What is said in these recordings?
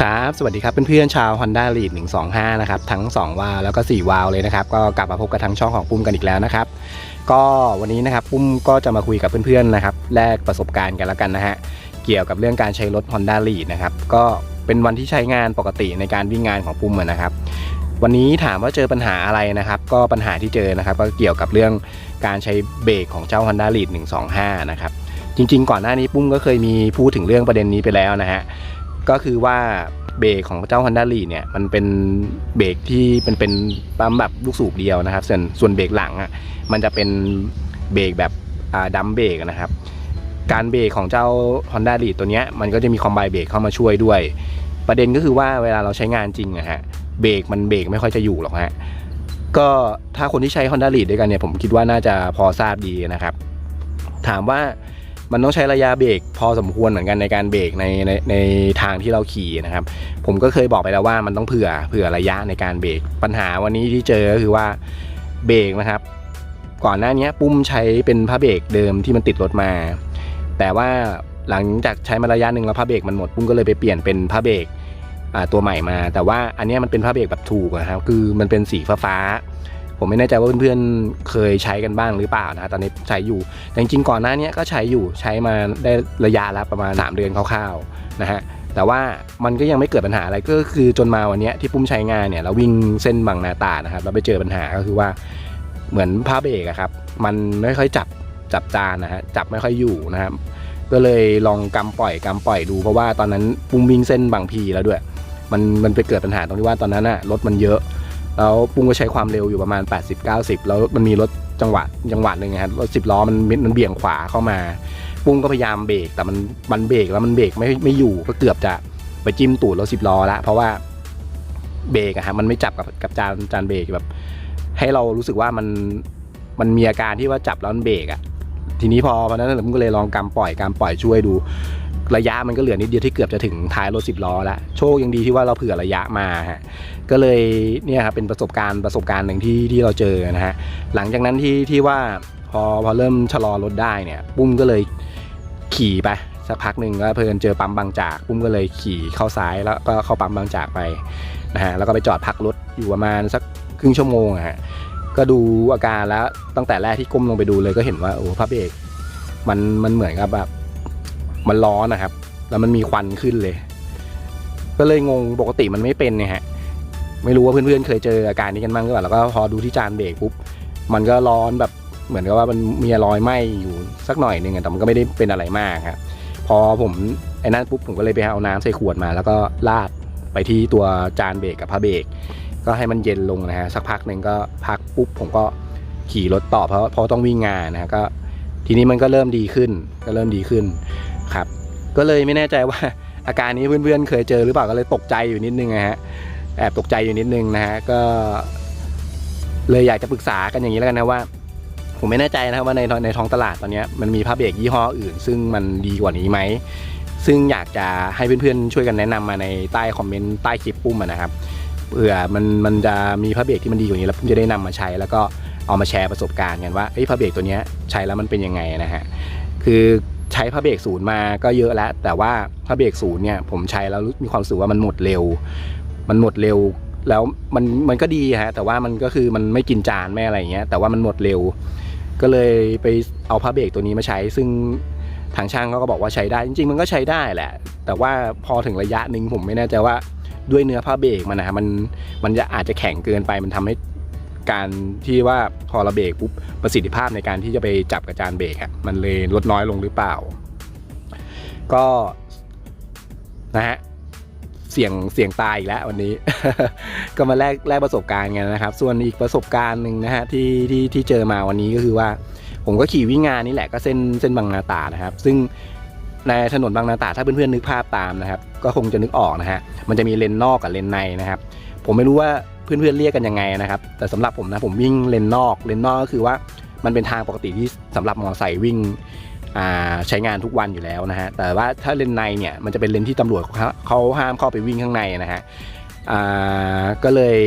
ครับ สวัสดีครับเพื่อนๆชาว Honda Lead 125 นะครับ ทั้ง 2 วาล์วแล้วก็ 4 วาล์วเลยนะครับ ก็กลับมาพบกับทางช่องของปุ้มกันอีกแล้วนะครับ ก็วันนี้นะครับปุ้มก็จะมาคุยกับเพื่อนๆนะครับแลกประสบการณ์กันแล้วกันนะฮะ เกี่ยวกับเรื่องการใช้รถ Honda Lead นะครับ ก็เป็นวันที่ใช้งานปกติในการวิ่งงานของปุ้มนะครับ วันนี้ถามว่าเจอปัญหาอะไรนะครับ ก็ปัญหาที่เจอนะครับ ก็เกี่ยวกับเรื่องการใช้เบรกของเจ้า Honda Lead 125 นะครับ จริง ๆ ก่อนหน้านี้ปุ้มก็เคยมีพูดถึงเรื่องประเด็นนี้ไปแล้วนะฮะ ก็คือว่าเบรกของเจ้า Honda l e a เนี่ยมันเป็นเบรกที่เป็นเป็นปั๊มแบบลูกสูบเดียวนะครับ ส่วนส่วนเบรกหลังอะมันจะเป็นเบรกแบบดัมเบรกนะครับ การเบรกของเจ้า Honda l e a ตัวเนี้ยมันก็จะมีคอมไบเบรกเข้ามาช่วยด้วย ประเด็นก็คือว่าเวลาเราใช้งานจริงอะฮะเบรกมันเบรกไม่ค่อยจะอยู่หรอกฮะก็ถ้าคนที่ใช้ Honda l e a ด้วยกันเนี่ยผมคิดว่าน่าจะพอทราบดีนะครับ ถามว่า มันต้องใช้ระยะเบรกพอสมควรเหมือนกันในการเบรกในในในทางที่เราขี่นะครับ ผมก็เคยบอกไปแล้วว่ามันต้องเผื่อเผื่อระยะในการเบรกปัญหาวันนี้ที่เจอก็คือว่าเบรกนะครับ ก่อนหน้านี้ปุ้มใช้เป็นผ้าเบรกเดิมที่มันติดรถมา แต่ว่าหลังจากใช้มาระยะหนึ่งแล้วผ้าเบรกมันหมดปุ้มก็เลยไปเปลี่ยนเป็นผ้าเบรกอ่าตัวใหม่มา แต่ว่าอันนี้มันเป็นผ้าเบรกแบบถูกนะครับคือมันเป็นสีฟ้าๆ ผมไม่แน่ใจว่าเพื่อนๆเคยใช้กันบ้างหรือเปล่านะตอนนี้ใช้อยู่แต่จริงๆก่อนหน้านี้ก็ใช้อยู่ใช้มาได้ระยะล้วประมาณ 3 เดือนคร่าวๆนะฮะแต่ว่ามันก็ยังไม่เกิดปัญหาอะไรก็คือจนมาวันนี้ที่ปุ้มใช้งานเนี่ยเราวิ่งเส้นบางนาตรานะครับเราไปเจอปัญหาก็คือว่าเหมือนผ้าเบรกครับมันไม่ค่อยจับจับจานนะฮะจับไม่ค่อยอยู่นะครับก็เลยลองกำปล่อยกำปล่อยดูเพราะว่าตอนนั้นปุ้มวิ่งเส้นบางพีแล้วด้วย มันมันไปเกิดปัญหาตรงที่ว่าตอนนั้นอะรถมันเยอะ แล้วปุ้งก็ใช้ความเร็วอยู่ประมาณ 80-90 แล้วมันมีรถจังหวะจังหวะหนึ่งครับรถสิบล้อมันมันเบี่ยงขวาเข้ามาปุ้งก็พยายามเบรกแต่มันมันเบรกแล้วมันเบรกไม่ไม่อยู่ก็เกือบจะไปจิ้มตูดรถสิบล้อละเพราะว่าเบรกอะฮะมันไม่จับกับกับจานจานเบรกแบบ ให้เรารู้สึกว่ามันมันมีอาการที่ว่าจับแล้วมันเบรกอะทีนี้พอวันนั้นผมก็เลยลองกำปล่อยกำปล่อยช่วยดู ระยะมันก็เหลือนิดเดียวที่เกือบจะถึงท้ายรถสิบล้อแล้วโชคยังดีที่ว่าเราเผื่อระยะมาฮะก็เลยเนี่ยครับเป็นประสบการณ์ประสบการณ์หนึ่งที่ที่เราเจอนะฮะหลังจากนั้นที่ที่ว่าพอพอเริ่มชะลอรถได้เนี่ยปุ้มก็เลยขี่ไปสักพักหนึ่งก็เพลินเจอปั๊มบางจากปุ้มก็เลยขี่เข้าซ้ายแล้วก็เข้าปั๊มบางจากไปนะฮะแล้วก็ไปจอดพักรถอยู่ประมาณสักครึ่งชั่วโมงอะฮะก็ดูอาการแล้วตั้งแต่แรกที่ก้มลงไปดูเลยก็เห็นว่าโอ้พระเบรกมันมันเหมือนกับแบบ มันร้อนนะครับ แล้วมันมีควันขึ้นเลย ก็เลยงงปกติมันไม่เป็นเนี่ยฮะ ไม่รู้ว่าเพื่อนๆเคยเจออาการนี้กันบ้างหรือเปล่าแล้วก็พอดูที่จานเบรกปุ๊บมันก็ร้อนแบบเหมือนกับว่ามันมีรอยไหม้อยู่สักหน่อยหนึงแต่มันก็ไม่ได้เป็นอะไรมากครับพอผมไอ้นั่นปุ๊บผมก็เลยไปเอาน้ำใส่ขวดมา แล้วก็ราดไปที่ตัวจานเบรกกับผ้าเบรกก็ให้มันเย็นลงนะฮะสักพักหนึ่งก็พักปุ๊บผมก็ขี่รถต่อเพราะเพราะต้องวิ่งงานนะฮะก็ทีนี้มันก็เริ่มดีขึ้นก็เริ่มดีขึ้น ก็เลยไม่แน่ใจว่าอาการนี้เพื่อนๆ เคยเจอหรือเปล่าก็เลยตกใจอยู่นิดนึงนะฮะแอบตกใจอยู่นิดนึงนะฮะก็ เลยอยากจะปรึกษากันอย่างนี้แล้วกันนะว่า ผมไม่แน่ใจนะครับว่าในในท้องตลาดตอนนี้มันมีผ้าเบรกยี่ห้ออื่น ซึ่งมันดีกว่านี้ไหมซึ่งอยากจะให้เพื่อนๆช่วยกันแนะนำมาในใต้คอมเมนต์ใต้คลิปปุ้มนะครับเผื่อมันมันจะมีผ้าเบรกที่มันดีกว่านี้แล้วปุ้มจะได้นำมาใช้ แล้วก็เอามาแชร์ประสบการณ์กันว่าเอ้ผ้าเบรกตัวนี้ใช้แล้วมันเป็นยังไงนะฮะคือ ใช้ผ้าเบรกศูนย์มาก็เยอะแล้ว แต่ว่าผ้าเบรกศูนย์เนี่ยผมใช้แล้วมีความรู้สึกว่ามันหมดเร็ว มันหมดเร็วแล้วมันมันก็ดีฮะแต่ว่ามันก็คือมันไม่กินจานไม่อะไรอย่างเงี้ยแต่ว่ามันหมดเร็ว ก็เลยไปเอาผ้าเบรกตัวนี้มาใช้ ซึ่งทางช่างเขาก็บอกว่าใช้ได้จริง ๆ มันก็ใช้ได้แหละ แต่ว่าพอถึงระยะหนึ่งผมไม่แน่ใจว่าด้วยเนื้อผ้าเบรกมันนะฮะมันมันจะอาจจะแข็งเกินไปมันทำให้ การที่ว่าพอเราเบรกปุ๊บประสิทธิภาพในการที่จะไปจับกับจานเบรกอะมันเลยลดน้อยลงหรือเปล่า ก็นะฮะเสี่ยงเสี่ยงตายอีกแล้ววันนี้ ก็มาแลกแลกประสบการณ์กันนะครับ ส่วนอีกประสบการณ์หนึ่งนะฮะที่ที่ที่เจอมาวันนี้ก็คือว่า ผมก็ขี่วิ่งงานนี่แหละก็เส้นเส้นบางนาตานะครับ ซึ่งในถนนบางนาตาถ้าเพื่อนๆนึกภาพตามนะครับ ก็คงจะนึกออกนะฮะมันจะมีเลนนอกกับเลนในนะครับ ผมไม่รู้ว่า เพื่อนๆเรียกกันยังไงนะครับ แต่สำหรับผมนะผมวิ่งเลนนอกเลนนอกก็คือว่ามันเป็นทางปกติที่สำหรับมอเตอร์ไซค์วิ่งใช้งานทุกวันอยู่แล้วนะฮะแต่ว่าถ้าเลนในเนี่ยมันจะเป็นเลนที่ตำรวจเขาเขาห้ามเข้าไปวิ่งข้างในนะฮะก็เลย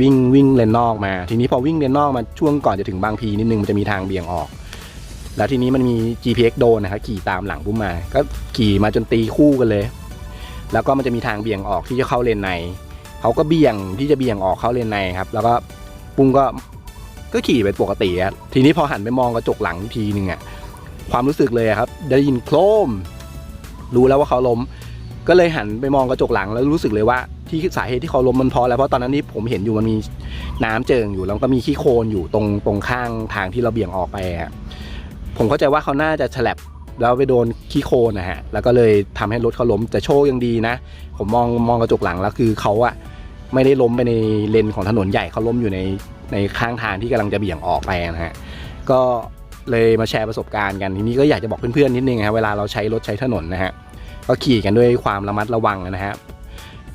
วิ่งวิ่งเลนนอกมา ทีนี้พอวิ่งเลนนอกมาช่วงก่อนจะถึงบางพีนิดนึงมันจะมีทางเบี่ยงออก แล้วทีนี้มันมี GPX โดนนะครับขี่ตามหลังพุ่มมา ก็ขี่มาจนตีคู่กันเลย แล้วก็มันจะมีทางเบี่ยงออกที่จะเข้าเลนใน เขาก็เบี่ยงที่จะเบี่ยงออกเข้าเลนในครับ แล้วก็ปุ้มก็ก็ขี่ไปปกติครับทีนี้พอหันไปมองกระจกหลังอีกทีหนึ่งอะความรู้สึกเลยครับ ได้ยินโครม รู้แล้วว่าเขาล้ม ก็เลยหันไปมองกระจกหลังแล้วรู้สึกเลยว่าที่สาเหตุที่เขาล้มมันพราะอะไรเพราะตอนนั้นที่ผมเห็นอยู่มันมีน้ำเจิงอยู่แล้วก็มีขี้โคลนอยู่ตรงตรงข้างทางที่เราเบี่ยงออกไปอะผมเข้าใจว่าเขาน่าจะฉลับแล้วไปโดนขี้โคลนนะฮะ แล้วก็เลยทำให้รถเขาล้มแต่โชคยังดีนะ ผมมองมองกระจกหลังแล้วคือเขาอะ ไม่ได้ล้มไปในเลนของถนนใหญ่เขาล้มอยู่ในในข้างทางที่กำลังจะเบี่ยงออกไปนะฮะก็เลยมาแชร์ประสบการณ์กันทีนี้ก็อยากจะบอกเพื่อนๆนิดนึงนะฮะเวลาเราใช้รถใช้ถนนนะฮะก็ขี่กันด้วยความระมัดระวังนะฮะ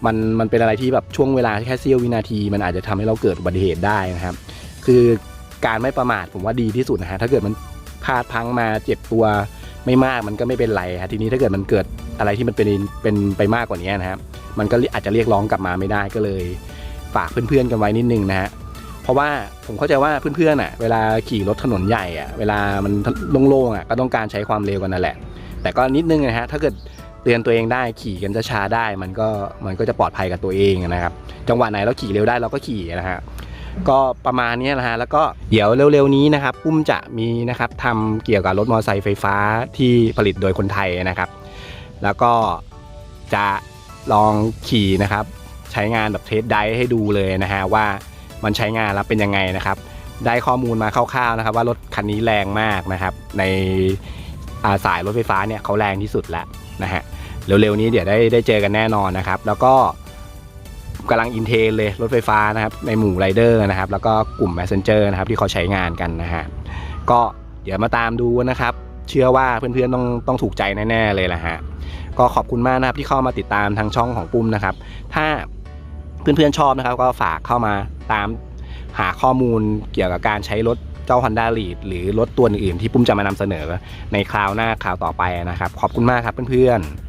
มันมันเป็นอะไรที่แบบช่วงเวลาแค่เสี้ยววินาที มันอาจจะทำให้เราเกิดอุบัติเหตุได้นะครับ คือการไม่ประมาทผมว่าดีที่สุดนะฮะถ้าเกิดมันพลาดพังมาเจ็บตัวไม่มากมันก็ไม่เป็นไรฮะทีนี้ถ้าเกิดมันเกิดอะไรที่มันเป็นเป็นไปมากกว่านี้นะครับ มันก็อาจจะเรียกร้องกลับมาไม่ได้ก็เลย ฝากเพื่อนๆกันไว้นิดนึงนะฮะเพราะว่าผมเข้าใจว่าเพื่อนๆอะเวลาขี่รถถนนใหญ่อะเวลามันโล่งๆอะก็ต้องการใช้ความเร็วกันนั่นแหละ แต่ก็นิดนึงนะฮะถ้าเกิดเตือนตัวเองได้ขี่กันจะช้าได้ มันก็มันก็จะปลอดภัยกับตัวเองนะครับ จังหวะไหนเราขี่เร็วได้เราก็ขี่นะฮะก็ประมาณนี้นะฮะแล้วก็เดี๋ยวเร็วๆนี้นะครับปุ้มจะมีนะครับทำเกี่ยวกับรถมอเตอร์ไซค์ไฟฟ้าที่ผลิตโดยคนไทยนะครับ แล้วก็จะ ลองขี่นะครับ ใช้งานแบบเทสไดให้ดูเลยนะฮะว่ามันใช้งานแล้วเป็นยังไงนะครับ ได้ข้อมูลมาคร่าวๆนะครับ ว่ารถคันนี้แรงมากนะครับ ในอาสายรถไฟฟ้าเนี่ยเขาแรงที่สุดแล้วนะฮะเร็วๆนี้เดี๋ยวได้ได้เจอกันแน่นอนนะครับ แล้วก็กำลังอินเทนเลยรถไฟฟ้านะครับ ในหมู่ไรเดอร์นะครับ แล้วก็กลุ่ม Messenger นะครับที่เขาใช้งานกันนะฮะก็เดี๋ยวมาตามดูนะครับ เชื่อว่าเพื่อนๆต้องต้องถูกใจแน่ๆเลยละฮะ ก็ขอบคุณมากนะครับที่เข้ามาติดตามทางช่องของปุ้มนะครับ ถ้าเพื่อนๆชอบนะครับ ก็ฝากเข้ามาตามหาข้อมูลเกี่ยวกับการใช้รถเจ้า Honda Lead หรือรถตัวอื่นๆที่ปุ้มจะมานำเสนอในคราวหน้าคราวต่อไปนะครับ ขอบคุณมากครับเพื่อนๆ